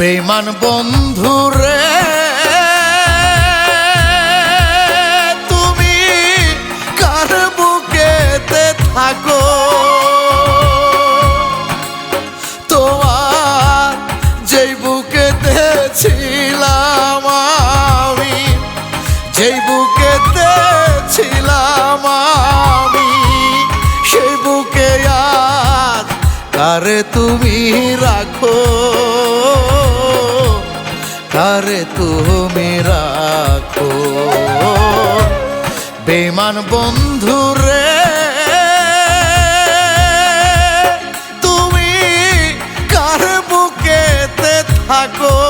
বেমান বন্ধু রে, তুমি কার বুকেতে থাকো? তোমার যেই বুকেতে ছিলাম আমি, যেই বুকেতে ছিলাম আমি, সেই বুকে আজ কারে তুমি রাখো? কারে তুমি রাখো। বেমান বন্ধু রে তুমি কার বুকেতে থাকো?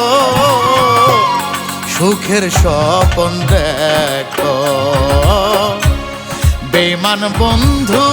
সুখের স্বপন দেখো। বেমান বন্ধু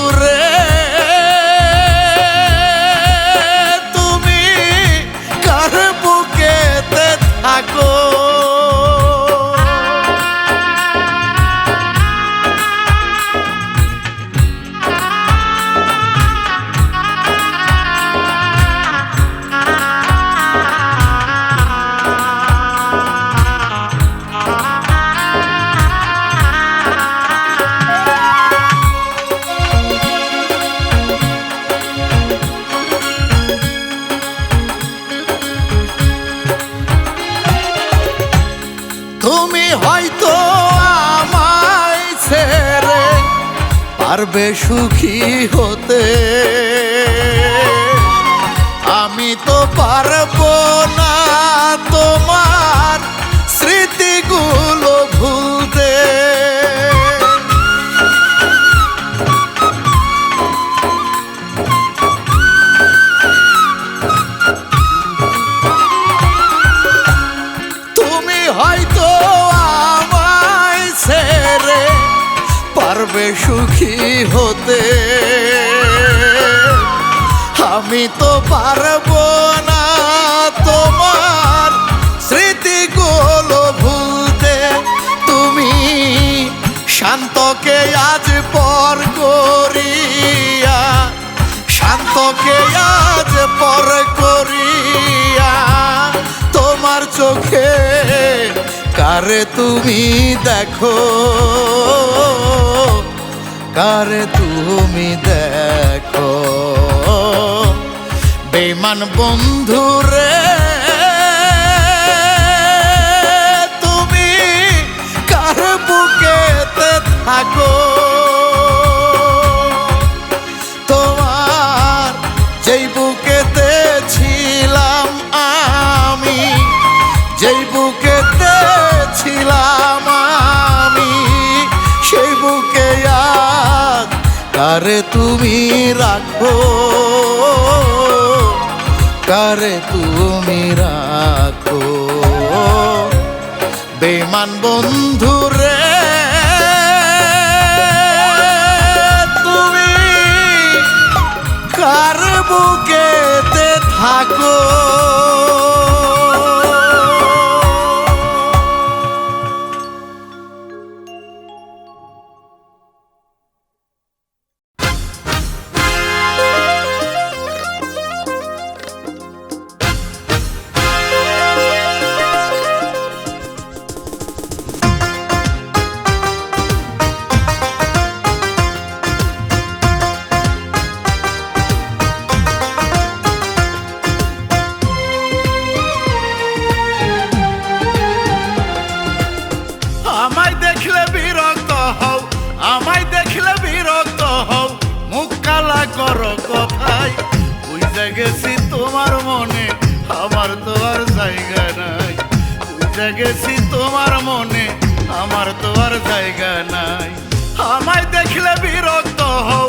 সুখী হতে আমি তো পারব না তোমার স্মৃতিগুলো ভুলতে। তুমি শান্তকে আজ পর করিয়া, শান্তকে আজ পর করিয়া, তোমার চোখে কারে তুমি দেখো? কারে তুমি দেখো? বেমান বন্ধু রে, তুমি কার বুকেতে থাকো? তোমার যেই বুকেতে ছিলাম আমি, যেই বুকেতে ছিলাম আমি, সেই বুকে আজ কারে তুমি রাখো? কারে তুমি রাখো? বেমান বন্ধু রে তুমি কার বুকেতে থাকো? গেছি তোমার মনে, আমার তো আর জায়গা নাই। বুঝে গেছি তোমার মনে, আমার তো আর জায়গা নাই। আমায় দেখলে বিরক্ত হও,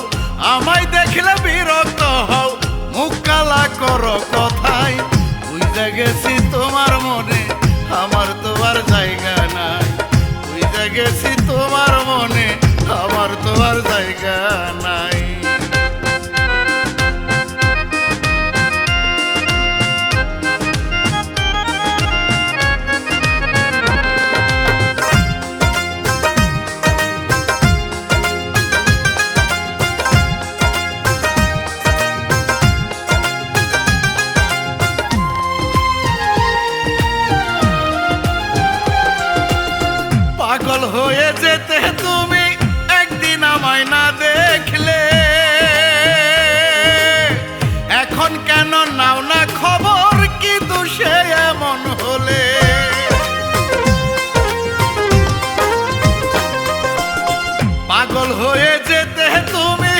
আমায় দেখলে বিরক্ত হও, মুখ কালা করো কথাই বুঝে গেছি তোমার মনে, আমার তো আর জায়গা নাই। বুঝে গেছি তোমার মনে, আমার তো আর জায়গা নাই। আমায় না দেখলে। এখন কেন নাও না খবর কি দোষে এমন হলে? পাগল হয়ে যেতে তুমি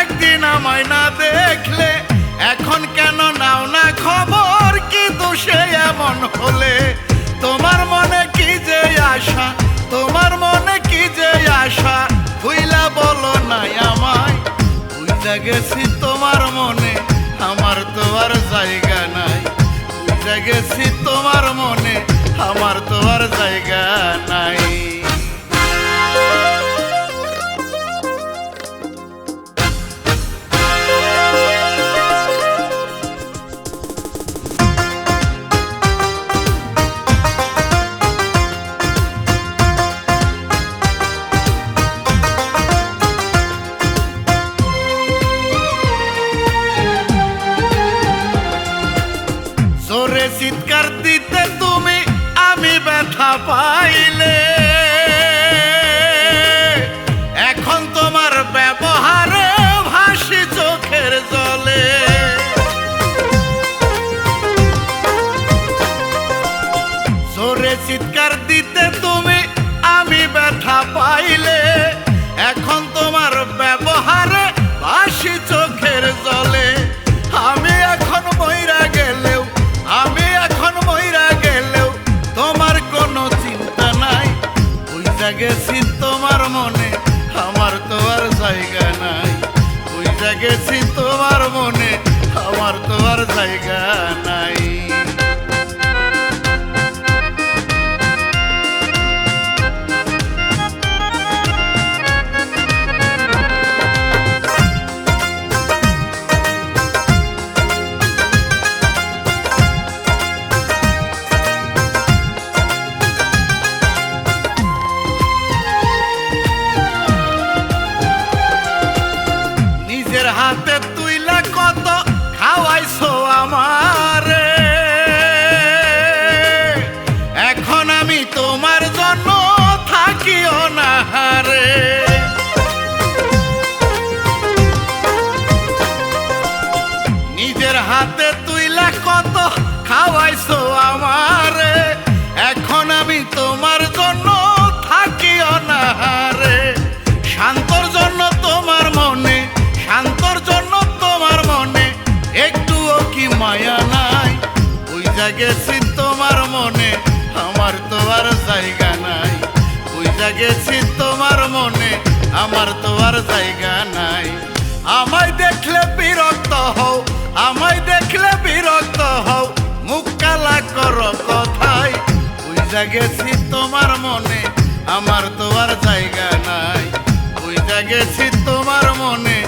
একদিন আমায় না দেখলে। এখন কেন নাও না খবর কি দোষে এমন হলে? নাই আমায়। বুঝা গেছি তোমার মনে, আমার তো আর জায়গা নাই। বুঝা গেছি তোমার মনে, আমার তো আর জায়গা নাই। பாய் গেছি তোমার মনে, আমার তো আর জায়গা নাই। বুঝা গেছি তোমার মনে, আমার তো আর জায়গা নাই। আমায় দেখলে বিরক্ত হও, আমায় দেখলে বিরক্ত হও, মুখ কালা করো কথাই বুঝা গেছি তোমার মনে, আমার তো আর জায়গা নাই। বুঝা গেছি তোমার মনে,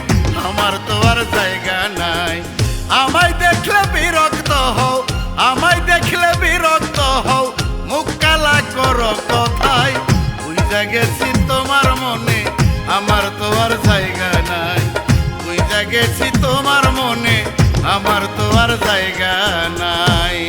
আমার তো আর জায়গা নাই। আমায় দেখলে বিরক্ত হও, আমায় দেখলে বিরক্ত হও, মুখ কালা করো কথাই বুঝা গেছি তোমার মনে, আমার তো আর জায়গা নাই। বুঝা গেছি তোমার মনে, আমার তো আর জায়গা নাই।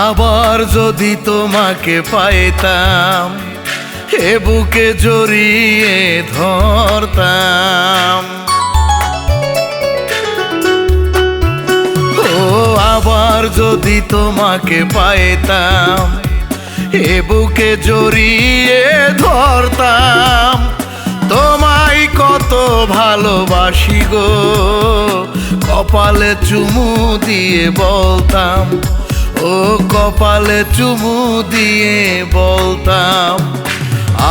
আবার যদি তোমাকে পাইতাম, এ বুকে জড়িয়ে ধরতাম। ও আবার যদি তোমাকে পাইতাম, এ বুকে জড়িয়ে ধরতাম। তোমায় কত ভালোবাসি গো, কপালে চুমু দিয়ে বলতাম ও কপালে চুমু দিয়ে বলতাম,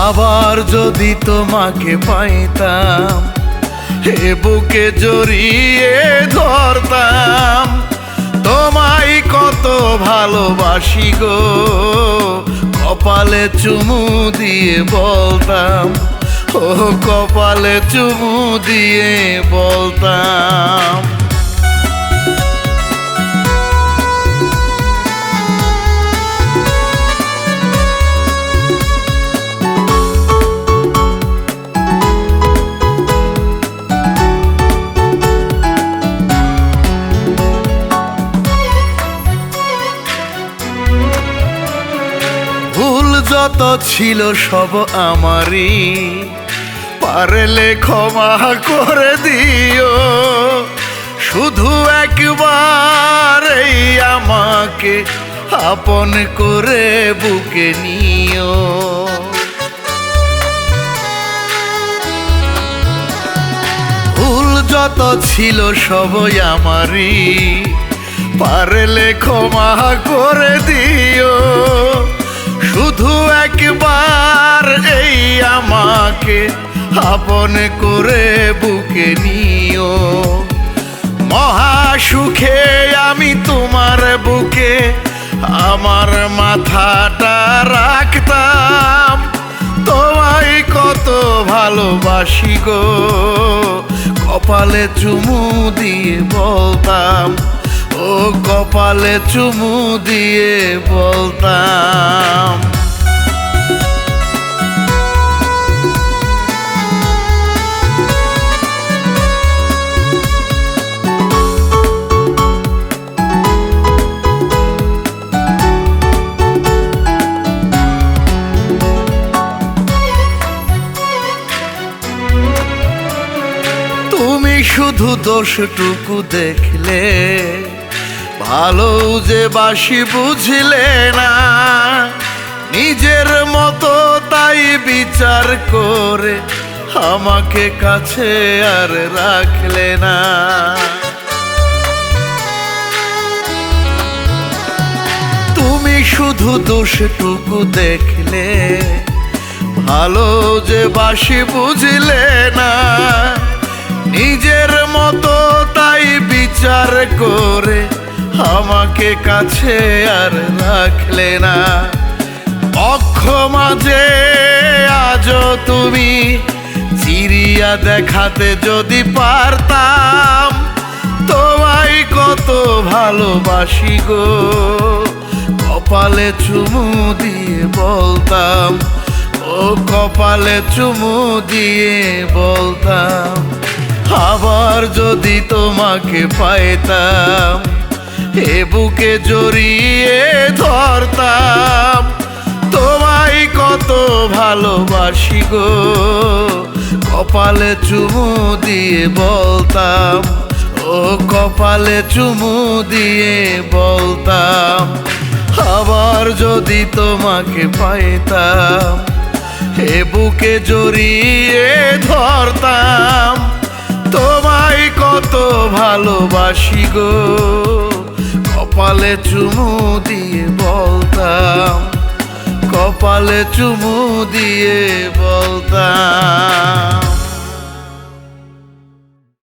আবার যদি তোমাকে পাইতাম, হে বুকে জড়িয়ে ধরতাম, তোমায় কত ভালোবাসি গো। কপালে চুমু দিয়ে বলতাম, ও কপালে চুমু দিয়ে বলতাম। যত ছিল সব আমারই। পারলে ক্ষমা করে দিও। শুধু একবার এই আমাকে আপন করে বুকে নিও। ভুল যত ছিল সবই আমারই। পারলে ক্ষমা করে দিও। শুধু একবার এই আমাকে আপন করে বুকে নিও। মহা সুখে আমি তোমার বুকে আমার মাথাটা রাখতাম। তোমায় কত ভালোবাসি গো, কপালে চুমু দিয়ে বলতাম ও কপালে চুমু দিয়ে বলতাম। তুমি শুধু দোষটুকু দেখলে ভালো যে বাসি বুঝলে না। নিজের মতো তাই বিচার করে আমাকে কাছে আর রাখলে না। তুমি শুধু দোষটুকু দেখলে, ভালো যে বাসি বুঝলে না। নিজের মতো তাই বিচার করে আমাকে কাছে আর রাখলে না। অক্ষ মাঝে আজও তুমি চিরিয়া দেখাতে যদি পারতাম, তোমায় কত ভালোবাসি গো। কপালে চুমু দিয়ে বলতাম, ও কপালে চুমু দিয়ে বলতাম, আবার যদি তোমাকে পাইতাম এ বুকে জড়িয়ে ধরতাম। তোমায় কত ভালোবাসি গো, কপালে চুমু দিয়ে বলতাম। ও কপালে চুমু দিয়ে বলতাম, আবার যদি তোমাকে পাইতাম, এ বুকে জড়িয়ে ধরতাম। তোমায় কত ভালোবাসি গো। কপালে চুমু দিয়ে বলতাম কপালে চুমু দিয়ে বলতাম।